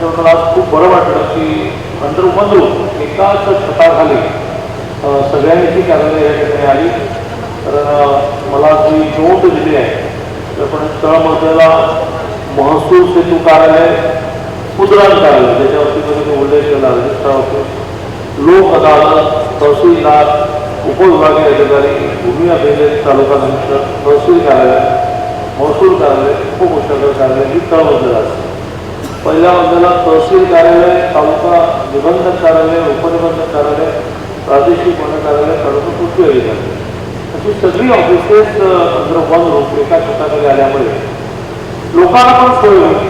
त्याच्यावर मला खूप बरं वाटलं की अंतर्मधून एकाच छताखाली सगळ्यांची कार्यालय या ठिकाणी आली. तर मला जी नोट दिली आहे तर आपण तळमजल्याला महसूल सेतू कार्यालय मुद्रांक कार्यालय, ज्याच्यावरती तुम्ही उल्लेख केला, रजिस्ट्रार लोक अदालत तहसीलदार उपविभागीय अधिकारी, भूमी अभिलेख, तालुका कमिशनर तहसील कार्यालय, महसूल कार्यालय, उपमुख्यालय कार्यालय, ही तळमजल्याला असते पहिल्या मजल्याला तहसील कार्यालय तालुका निबंधक कार्यालय उपनिबंधक कार्यालय प्रादेशिक वन कार्यालय तालुका कृषी अधिकारी. अशी सगळी ऑफिसेस अंदर वन होऊन एका छताखाली आल्यामुळे लोकांना पण सोय होती